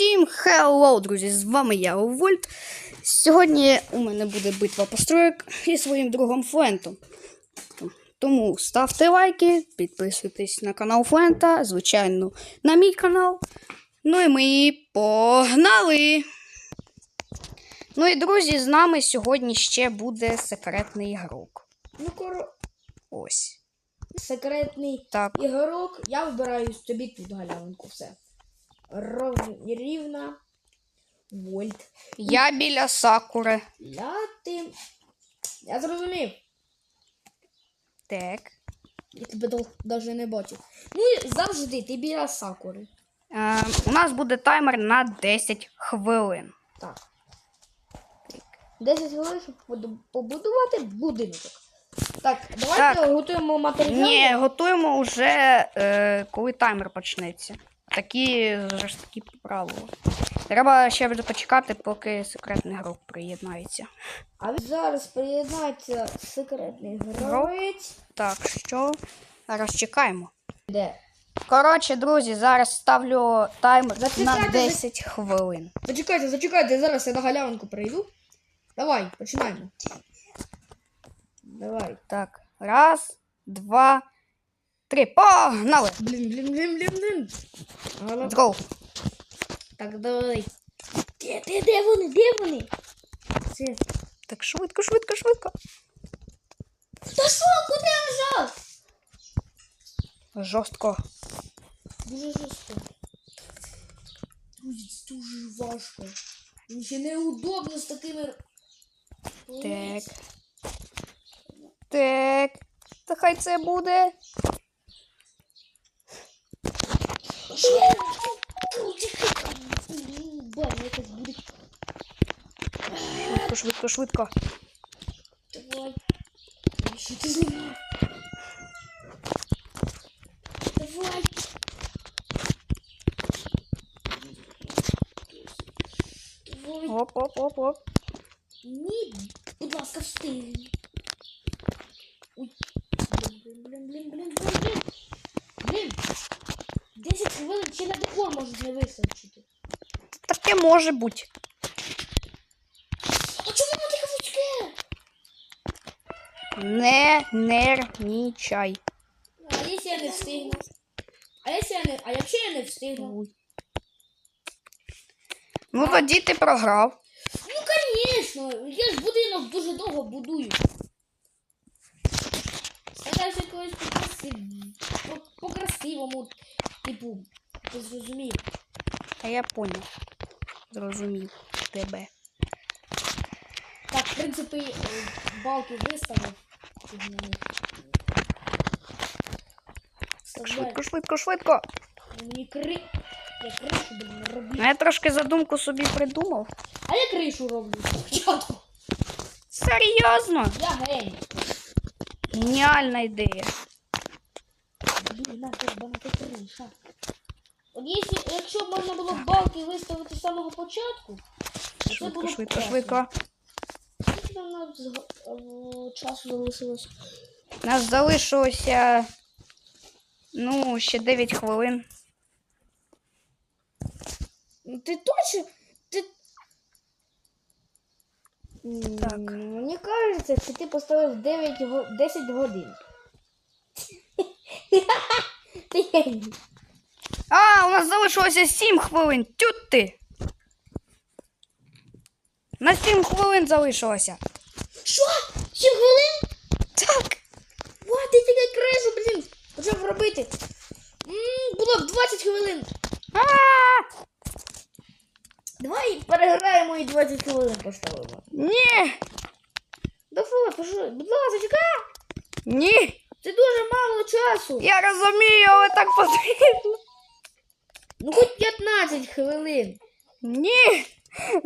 Всім хеллоу, друзі! З вами я, Вольт. Сьогодні у мене буде битва построєк із своїм другом Флентом. Тому ставте лайки, підписуйтесь на канал Флента, звичайно, на мій канал. Ну і ми погнали! Ну і друзі, з нами сьогодні ще буде секретний ігрок. Ну, коро... Ось. секретний Так. ігорок. Я вибираю тобі тут галявинку. Все. Рівна. Вольт. Я біля Сакури. Ляти. Я зрозумів. Так. Я тебе навіть не бачу. Ну і завжди ти біля сакури. Е, у нас буде таймер на 10 хвилин. Так. 10 хвилин, щоб побудувати будинок. Так, давайте Так. готуємо матеріали. Ні, готуємо вже е, коли таймер почнеться. Такі жорсткі правила. Треба ще буде почекати, поки секретний грок приєднається. А зараз приєднається секретний гравець. Так, що? Зараз чекаємо. Де? Коротше, друзі, зараз ставлю таймер на Зачекайте, 10 хвилин. Зачекайте, зачекайте, зараз я на галявинку прийду. Давай, починаємо. Давай. Так, раз, два, три. Погнали! Блін, блін, блін, блін, блін. Гала- Let's go. Так, давай. Де, де, де вони? Де вони? Це. Так, швидко, швидко, швидко. Та що, куди я нажав? Жорстко. Дуже жорстко. Друзі, це дуже важко. Мені ще неудобно з такими. Так. Так. Та хай це буде. Швидко, швидко, швидко. Давай. Що ти знімав? Давай. Давай. Оп, оп, оп, оп. Ні, будь ласка, встигни. Ой. Блін, блін, блін, блін, блін, блін. Блін. 10 хвилин ще на декор можуть не вистачити. Таке може бути. Не нервничай. А якщо я не встигну? А якщо я не... А якщо я не встигну? Ну тоді ти програв. Ну, звісно, я ж будинок дуже довго будую. Стараюся по- по-красивому, типу, ти зрозумів. Та я поняв. Зрозумів тебе. Так, в принципі, е, балки виставив. Швидко, швидко, швидко. Мені кри... Я кришу, блін, роблю. Ну, я трошки задумку собі придумав. А я кришу роблю спочатку. Серйозно? Я геній. Геніальна ідея. Блін, на тебе банка криша. От якщо, якщо б можна було балки виставити з самого початку, то це Швидко, було б швидко, класно. швидко. Скільки е, часу залишилось? Нас залишилося. Ну, ще 9 хвилин. Ну, Ти точно? Ти... Так. Мені кажеться, що ти поставив 9 го... 10 годин. А, у нас залишилося 7 хвилин. Тют ти. На 7 хвилин залишилося. Що? 7 хвилин? Так. Ва, ти тільки кришу, блін. Почав робити. М, Було б 20 хвилин. А! Давай переграємо і 20 хвилин поставимо. Ні. Давай, пожалуй, будь ласка, чекай. Ні. Це дуже мало часу. Я розумію, але так потрібно. Ну хоч 15 хвилин. Ні.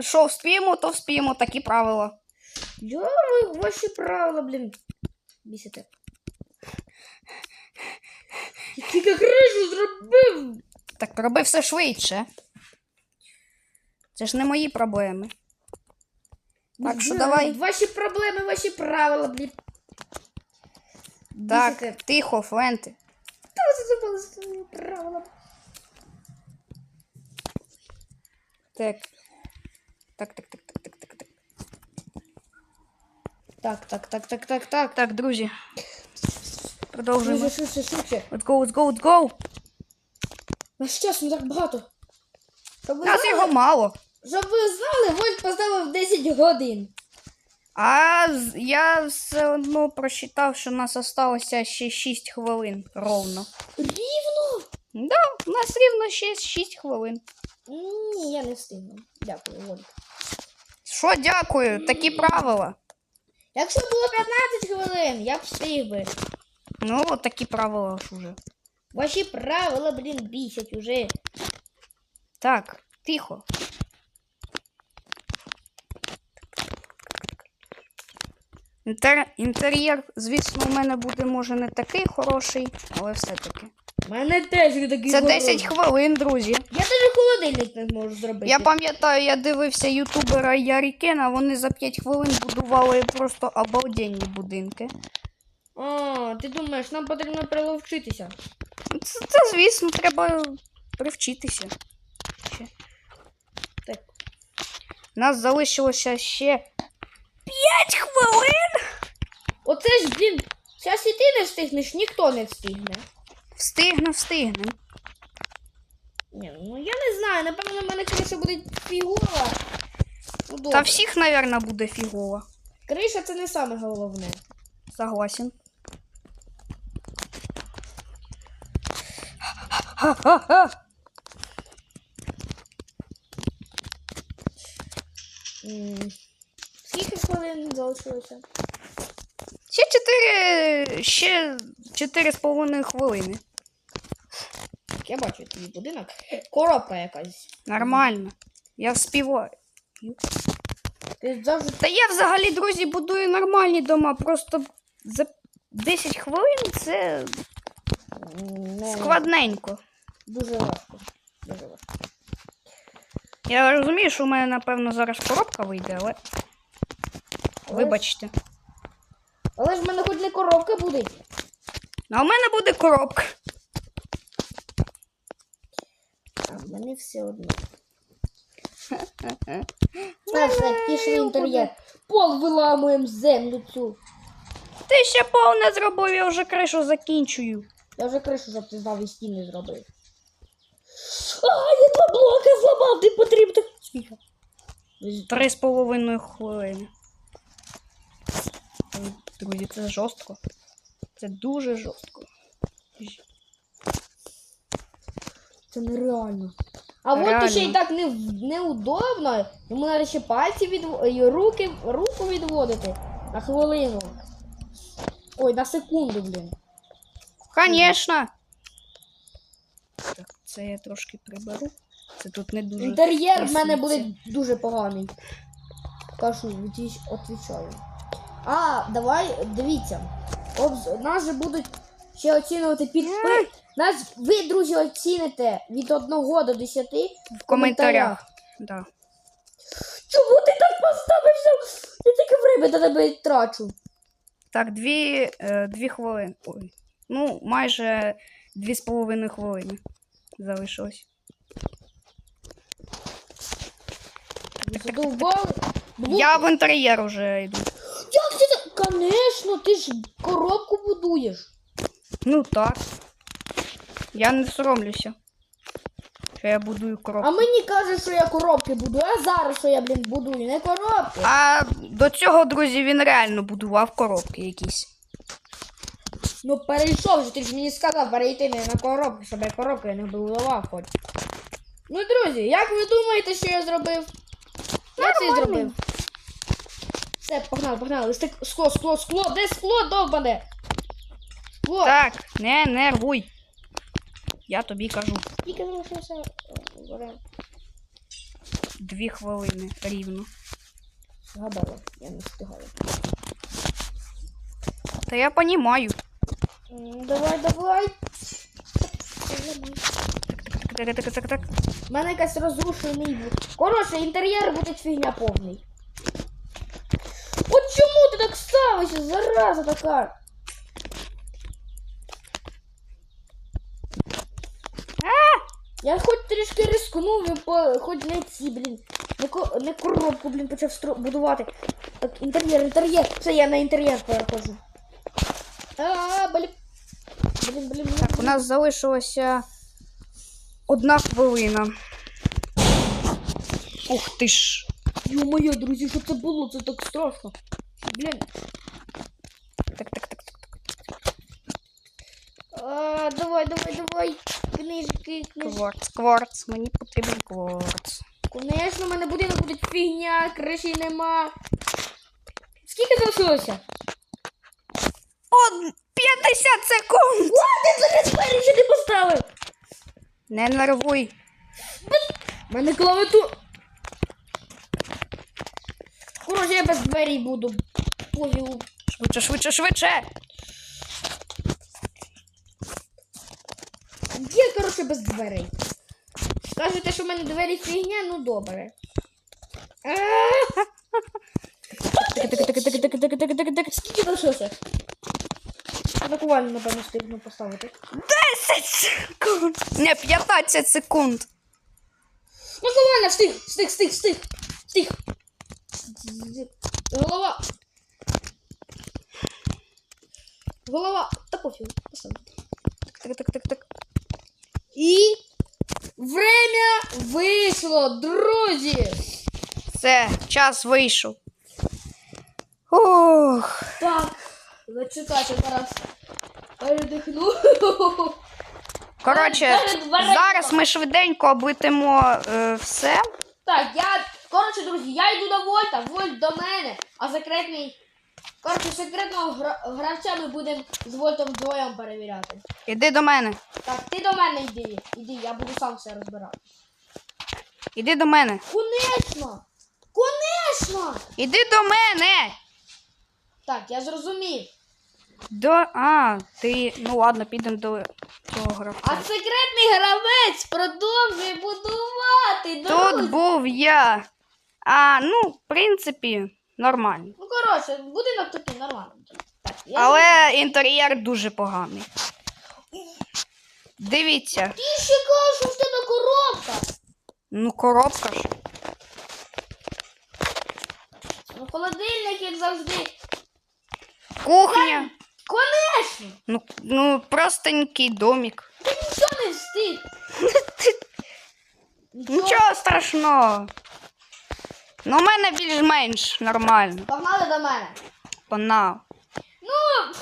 Що вспіємо, то вспіємо, такі правила. Я ви ваші правила, блін. Бісите. Я Тільки кришу зробив. Так роби все швидше. Це ж не мої проблеми. Так що давай. Ваші проблеми, ваші правила, блін. Так, Бісите. тихо, Фленти. Та ви забули свої правила. Так. Так, так, так, так, так, так, так. Так, так, так, так, так, так. Так, друзі. Продовжуємо. Швидше, швидше, швидше. Let's go, let's go, let's go. Наш час не так багато. Щоб ви, Нас знали, його мало. щоб ви знали, Вольт поставив 10 годин. А з- я все одно прочитав, що нас осталося ще 6 хвилин ровно. Рівно? Да, у нас рівно ще 6 хвилин. Ні, я не встигну. Дякую, Вольт. Що дякую, такі правила. Якщо було 15 хвилин, я б встиг би. Ну, от такі правила ж уже. Ваші правила, блін, бісять уже. Так, тихо. Інтер... Інтер'єр, звісно, у мене буде, може, не такий хороший, але все-таки. У мене теж не такий Це город. 10 хвилин, друзі. Я навіть холодильник не зможу зробити. Я пам'ятаю, я дивився ютубера Ярікена, вони за 5 хвилин будували просто обалденні будинки. А, ти думаєш, нам потрібно приловчитися. Це, це звісно, треба привчитися. Ще. Так. Нас залишилося ще 5 хвилин. Оце ж, блін, зараз і ти не встигнеш, ніхто не встигне. Встигне, встигне. Ні, ну я не знаю, напевно, в мене криша буде фігова. Ну, добре. Та всіх, мабуть, буде фігово. Криша це не саме головне. Согласен. Ха-ха-ха. Скільки хвилин залишилося? Ще 4, ще 4,5 хвилини. Так, я бачу твій будинок. Коробка якась. Нормально. Я вспіваю. Ти завжди. Та я взагалі, друзі, будую нормальні дома. Просто за 10 хвилин це м, ну, складненько. Дуже важко. Дуже важко. Я розумію, що у мене, напевно, зараз коробка вийде, але Але вибачте. Але ж в мене хоч не коробка буде. А у мене буде коробка. Все одно. Так, все, пішли інтер'єр. Пол виламуємо землю цю. Ти ще повне зробив, я вже кришу закінчую. Я вже кришу, щоб ти знав і стіни зробив. А, я два блока зламав, ти потрібно. Тихо. Три з половиною хвилини. Друзі, це жорстко. Це дуже жорстко. Це нереально. А от Реально. ще й так не, неудобно. Йому треба ще пальці від і руки, руку відводити на хвилину. Ой, на секунду, блін. Конечно. Так, це я трошки приберу. Це тут не дуже. Інтер'єр в мене буде дуже поганий. Кажу, відвіч- отвічаю. А, давай, дивіться. Обз... Нас же будуть ще оцінювати підпис. Нас ви, друзі, оціните від 1 до 10 в коментарях. Да. Чому ти так поставився? Я таке время на тебе трачу. Так, дві, е, дві хвилини. Ой. Ну, майже дві з половиною хвилини залишилось. Ви задовбали? Блок- Я в інтер'єр уже йду. Як ти так? Конечно, ти ж коробку будуєш. Ну так. Я не соромлюся. Що я будую коробку. А мені кажуть, що я коробки будую, а зараз що я, блін, будую, не коробки. А до цього, друзі, він реально будував коробки якісь. Ну перейшов же, ти ж мені сказав перейти не на коробки, щоб я коробки не будував хоч. Ну, друзі, як ви думаєте, що я зробив? Я це зробив. Все, погнали, погнали. Скло, скло, скло, де скло довбане? Скло. Так, не нервуй. Я тобі кажу. Тільки залишився. е. Дві хвилини рівно. Згадала, я не встигаю. Та я понімаю. Давай, давай. Так, так, так, так, так. У мене якась розрушений. бу- Коротше, інтер'єр буде фігня повний. От чому ти так ставишся, зараза така? Я хоч трішки рискнув і по, хоч не ці, блін. Не, ко, не коробку, блін, почав стро, будувати. Так, інтер'єр, інтер'єр. Все, я на інтер'єр переходжу. А, блін. Блін, блін, блін. Так, у нас залишилося одна хвилина. Ух ти ж. Ё-моё, друзі, що це було? Це так страшно. Блін. Так, так, так, так. А, давай, давай, давай. Книжки, книжки. Кварц, кварц, мені потрібен кварц. Конечно, в мене будинок буде фігня, криші нема. Скільки залишилося? О, 50 секунд! Ти зараз двері ще не поставив. Не нервуй. У мене клавіатура. Коротше, я без дверей буду. Пофігу. Швидше, швидше, швидше. Я, без дверей. Скажете, що в мене двері фігня, ну добре. Скільки залишилося? Атакувальну, напевно, встигну поставити. 10 секунд. Не, 15 секунд. Атакувальна, встиг, встиг, встиг, встиг, встиг. Голова. Голова. Та пофіг, поставлю. Так, так, так, так. І время вийшло, друзі. Все, час вийшов. Ох. Так, зачекайте зараз. Передихну. Коротше, Перед зараз ми швиденько облетимо е, все. Так, я. Коротше, друзі, я йду до Вольта, Вольт до мене, а секретний. Коротше, секретного гра... гравця ми будемо з Вольтом вдвоєм перевіряти. Іди до мене. Так, ти до мене йди. Іди, я буду сам все розбирати. Іди до мене. Конечно! Конечно! Іди до мене. Так, я зрозумів. До. А, ти. Ну ладно, підемо до цього А секретний гравець продовжує будувати. Тут був я. А, ну, в принципі, нормально. Ну, коротше, будинок такий нормальний. Так, я Але інтер'єр дуже поганий. Дивіться. Ти ще кажеш, що в тебе коробка. Ну, коробка ж. Ну, холодильник, як завжди. Кухня. Конечно! Ну, ну простенький домик. Ти нічого не встиг. Нічого. Нічого страшного. Ну, у мене більш-менш нормально. Погнали до мене. Пона. Ну,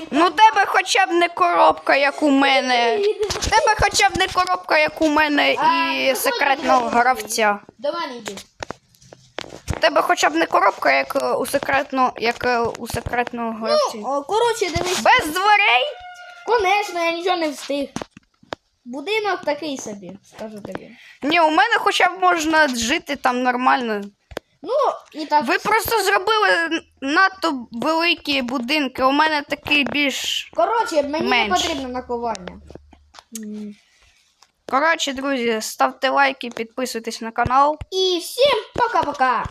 Ну, тебе хоча б не коробка, як у мене. Тебе хоча б не коробка, як у мене, А, і ну, секретного гравця. До мене йди. Тебе хоча б не коробка, як е, у секретного, як е, у секретного гравця. О, коротше, дивись. Без дверей? Конечно, я нічого не встиг. Будинок такий собі, скажу тобі. Ні, у мене хоча б можна жити там нормально. Ну, і так. Ви просто зробили надто великі будинки. У мене такий більш. Коротше, мені не Менше. потрібно наковання. Коротше, друзі, ставте лайки, підписуйтесь на канал. І всім пока-пока.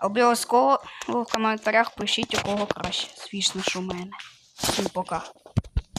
Обов'язково в коментарях пишіть, у кого краще. Звісно, що у мене. Всім пока.